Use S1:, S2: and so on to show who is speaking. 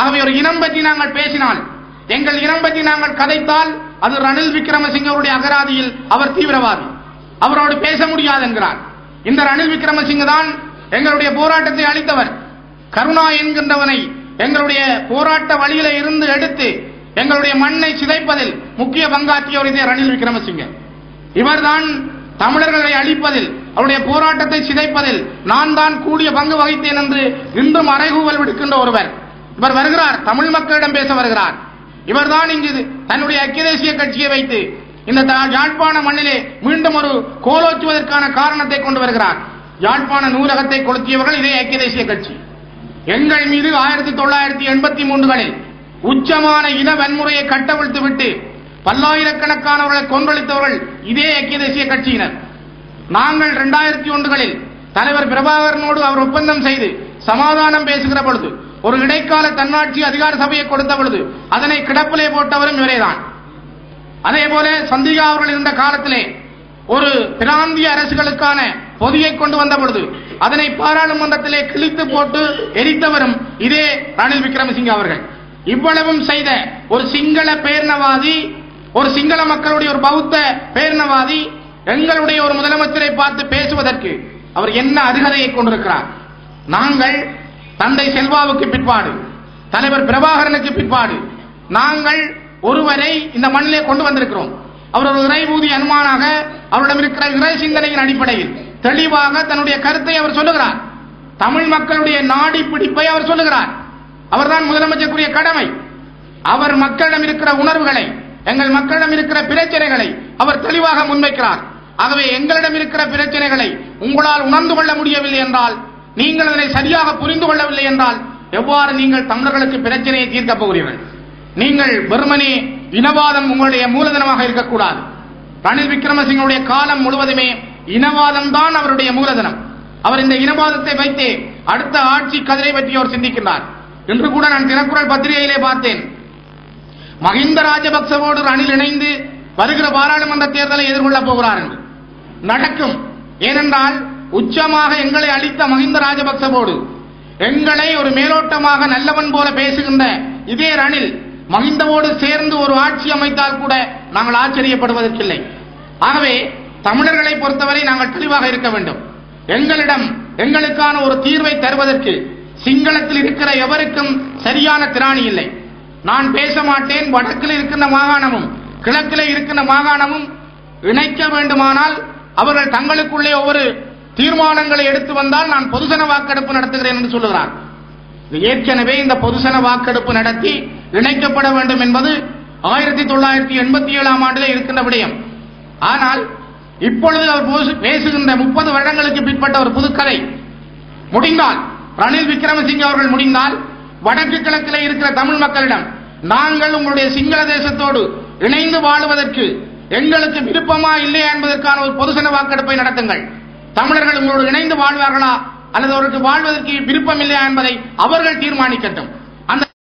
S1: ஆகவே ஒரு இனம் பற்றி நாங்கள் பேசினால் எங்கள் இனம் பற்றி நாங்கள் கதைத்தால் அது ரணில் விக்ரமசிங்கருடைய அகராதியில் அவர் தீவிரவாதி. அவரோடு பேச முடியாது என்கிறார். இந்த ரணில் விக்ரமசிங்க தான் எங்களுடைய போராட்டத்தை அளித்தவர். கருணா என்கின்றவனை எங்களுடைய போராட்ட வழியில இருந்து எடுத்து எங்களுடைய மண்ணை சிதைப்பதில் முக்கிய பங்காற்றியவர் இதே ரணில் விக்ரமசிங்க. இவர்தான் தமிழர்களை அழிப்பதில் அவருடைய போராட்டத்தை சிதைப்பதில் நான் தான் கூடிய பங்கு வகித்தேன் என்று இன்றும் அறைகூவல் விடுக்கின்ற ஒருவர். இவர் வருகிறார். தமிழ் மக்களிடம் பேச வருகிறார். இவர்தான் இங்கு தன்னுடைய ஐக்கிய தேசிய கட்சியை வைத்து இந்த யாழ்ப்பாண மண்ணிலே மீண்டும் ஒரு கோலோச்சுவதற்கான காரணத்தை கொண்டு வருகிறார். யாழ்ப்பாண நூலகத்தை கொளுத்தியவர்கள் இதே ஐக்கிய தேசிய கட்சி. எங்கள் மீது ஆயிரத்தி தொள்ளாயிரத்தி எண்பத்தி மூன்றுகளில் உச்சமான இன வன்முறையை கட்டவிழ்த்து விட்டு பல்லாயிரக்கணக்கானவர்களை கொன்றளித்தவர்கள் இதே ஐக்கிய தேசிய கட்சியினர். நாங்கள் இரண்டாயிரத்தி ஒன்றுகளில் தலைவர் பிரபாகரனோடு அவர் ஒப்பந்தம் செய்து சமாதானம் பேசுகிற பொழுது ஒரு இடைக்கால தன்னாட்சி அதிகார சபையை கொடுத்த பொழுது அதனை கிடப்பிலே போட்டவரும் இவரேதான். அதே போல சந்திகா அவர்கள் இருந்த காலத்திலே ஒரு பிராந்திய அரசுகளுக்கான பொதியை கொண்டு வந்த பொழுது அதனை பாராளுமன்றத்திலே கிழித்து போட்டு எரித்தவரும் இதே ரணில் விக்ரமசிங்க அவர்கள். இவ்வளவும் செய்த ஒரு சிங்கள பேர்ணவாதி ஒரு சிங்கள மக்களுடைய ஒரு பௌத்த பேர்ணவாதி எங்களுடைய ஒரு முதலமைச்சரை பார்த்து பேசுவதற்கு அவர் என்ன அருகதையை கொண்டிருக்கிறார்? நாங்கள் தந்தை செல்வாவுக்கு பிற்பாடு தலைவர் பிரபாகரனுக்கு பிற்பாடு நாங்கள் ஒருவரை இந்த மண்ணிலே கொண்டு வந்திருக்கிறோம். அவர் ஒரு இறைபூதி அனுமானாக அவரிடம் இருக்கிற இறை சிந்தனையின் அடிப்படையில் தெளிவாக தன்னுடைய கருத்தை அவர் சொல்லுகிறார். தமிழ் மக்களுடைய நாடி பிடிப்பை அவர் சொல்லுகிறார். அவர்தான் முதலமைச்சருக்குரிய கடமை. அவர் மக்களிடம் இருக்கிற உணர்வுகளை எங்கள் மக்களிடம் இருக்கிற பிரச்சனைகளை அவர் தெளிவாக முன்வைக்கிறார். ஆகவே எங்களிடம் இருக்கிற பிரச்சனைகளை உங்களால் உணர்ந்து கொள்ள முடியவில்லை என்றால் நீங்கள் அதனை சரியாக புரிந்து கொள்ளவில்லை என்றால் எவ்வாறு நீங்கள் தமிழர்களுக்கு பிரச்சனையை தீர்க்கப் போகிறீர்கள்? நீங்கள் வெறுமனே இனவாதம் உங்களுடைய மூலதனமாக இருக்கக்கூடாது. ரணில் விக்ரமசிங்கனுடைய காலம் முழுவதுமே இனவாதம் தான் அவருடைய மூலதனம். அவர் இந்த இனவாதத்தை வைத்து அடுத்த ஆட்சி கதிரை பற்றி அவர் சிந்திக்கின்றார். இன்று கூட நான் தினக்குரல் பத்திரிகையிலே பார்த்தேன். மஹிந்த ராஜபக்சவோடு ரணில் இணைந்து வருகிற பாராளுமன்ற தேர்தலை எதிர்கொள்ளப் போகிறார் என்று. நடக்கும். ஏனென்றால் உச்சமாக எங்களை அளித்த மஹிந்த ராஜபக்சவோடு எங்களை ஒரு மேலோட்டமாக நல்லவன் போல பேசுகின்ற இதே ரணில் மஹிந்தவோடு சேர்ந்து ஒரு ஆட்சி அமைத்தால் கூட நாங்கள் ஆச்சரியப்படுவதற்கில்லை. ஆகவே தமிழர்களை பொறுத்தவரை நாங்கள் தெளிவாக இருக்க வேண்டும். எங்களிடம் எங்களுக்கான ஒரு தீர்வை தருவதற்கு சிங்களத்தில் இருக்கிற எவருக்கும் சரியான திராணி இல்லை. நான் பேச மாட்டேன் வடக்கில் இருக்கின்ற மாகாணமும் கிழக்கில் இருக்கின்ற மாகாணமும் இணைக்க வேண்டுமானால் அவர்கள் தங்களுக்குள்ளே ஒவ்வொரு தீர்மானங்களை எடுத்து வந்தால் நான் பொதுசன வாக்கெடுப்பு நடத்துகிறேன் என்று சொல்லுகிறார். ஏற்கனவே இந்த பொதுசன வாக்கெடுப்பு நடத்தி இணைக்கப்பட வேண்டும் என்பது ஆயிரத்தி தொள்ளாயிரத்தி எண்பத்தி ஏழாம் ஆண்டிலே இருக்கின்ற விடயம். ஆனால் இப்பொழுது அவர் பேசு- பேசுகின்ற முப்பது வருடங்களுக்கு பிற்பட்ட ஒரு புதுக்கதை. முடிந்தால் ரணில் விக்ரமசிங்க அவர்கள் முடிந்தால் வடக்கு கிழக்கில் இருக்கிற தமிழ் மக்களிடம் நாங்கள் உங்களுடைய சிங்கள தேசத்தோடு இணைந்து வாழுவதற்கு எங்களுக்கு விருப்பமா இல்லையா என்பதற்கான ஒரு பொதுசன வாக்கெடுப்பை நடத்துங்கள். தமிழர்கள் உங்களோடு இணைந்து வாழ்வார்களா? அல்லது அவருக்கு வாழ்வதற்கு விருப்பம் இல்லையா என்பதை அவர்கள் தீர்மானிக்கட்டும்.